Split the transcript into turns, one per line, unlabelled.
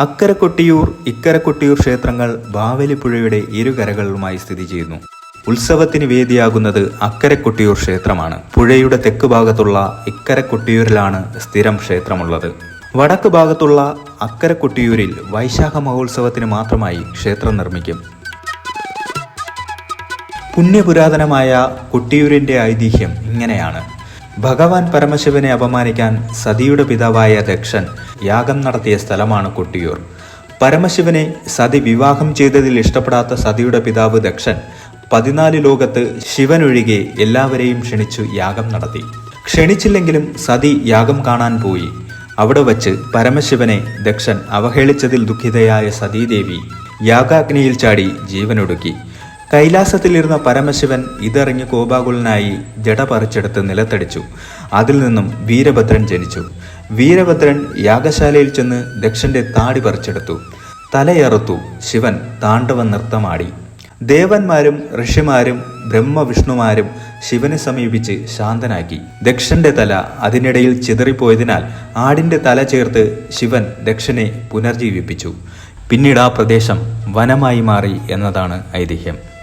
അക്കരെ കൊട്ടിയൂർ ഇക്കരെ കൊട്ടിയൂർ ക്ഷേത്രങ്ങൾ ബാവലിപ്പുഴയുടെ ഇരുകരകളിലുമായി സ്ഥിതി ചെയ്യുന്നു. ഉത്സവത്തിന് വേദിയാകുന്നത് അക്കരെ കൊട്ടിയൂർ ക്ഷേത്രമാണ്. പുഴയുടെ തെക്ക് ഭാഗത്തുള്ള ഇക്കരെ കൊട്ടിയൂരിലാണ് സ്ഥിരം ക്ഷേത്രമുള്ളത്. വടക്ക് ഭാഗത്തുള്ള അക്കരെ കൊട്ടിയൂരിൽ വൈശാഖ മഹോത്സവത്തിന് മാത്രമായി ക്ഷേത്രം നിർമ്മിക്കും. പുണ്യപുരാതനമായ കൊട്ടിയൂരിന്റെ ഐതിഹ്യം ഇങ്ങനെയാണ്. ഭഗവാൻ പരമശിവനെ അപമാനിക്കാൻ സതിയുടെ പിതാവായ ദക്ഷൻ യാഗം നടത്തിയ സ്ഥലമാണ് കൊട്ടിയൂർ. പരമശിവനെ സതി വിവാഹം ചെയ്തതിൽ ഇഷ്ടപ്പെടാത്ത സതിയുടെ പിതാവ് ദക്ഷൻ പതിനാല് ലോകത്ത് ശിവനൊഴികെ എല്ലാവരെയും ക്ഷണിച്ചു യാഗം നടത്തി. ക്ഷണിച്ചില്ലെങ്കിലും സതി യാഗം കാണാൻ പോയി. അവിടെ വച്ച് പരമശിവനെ ദക്ഷൻ അവഹേളിച്ചതിൽ ദുഃഖിതയായ സതീദേവി യാഗാഗ്നിയിൽ ചാടി ജീവനൊടുക്കി. കൈലാസത്തിലിരുന്ന പരമശിവൻ ഇതറിഞ്ഞ് കോപാകുലനായി ജട പറിച്ചെടുത്ത് നിലത്തടിച്ചു. അതിൽ നിന്നും വീരഭദ്രൻ ജനിച്ചു. വീരഭദ്രൻ യാഗശാലയിൽ ചെന്ന് ദക്ഷന്റെ താടി പറിച്ചെടുത്തു. തലയറുത്തു ശിവൻ താണ്ഡവ നൃത്തമാടി. ദേവന്മാരും ഋഷിമാരും ബ്രഹ്മവിഷ്ണുമാരും ശിവനെ സമീപിച്ച് ശാന്തനാക്കി. ദക്ഷന്റെ തല അതിനിടയിൽ ചിതറിപ്പോയതിനാൽ ആടിന്റെ തല ചേർത്ത് ശിവൻ ദക്ഷനെ പുനർജീവിപ്പിച്ചു. പിന്നീട് ആ പ്രദേശം വനമായി മാറി എന്നതാണ് ഐതിഹ്യം.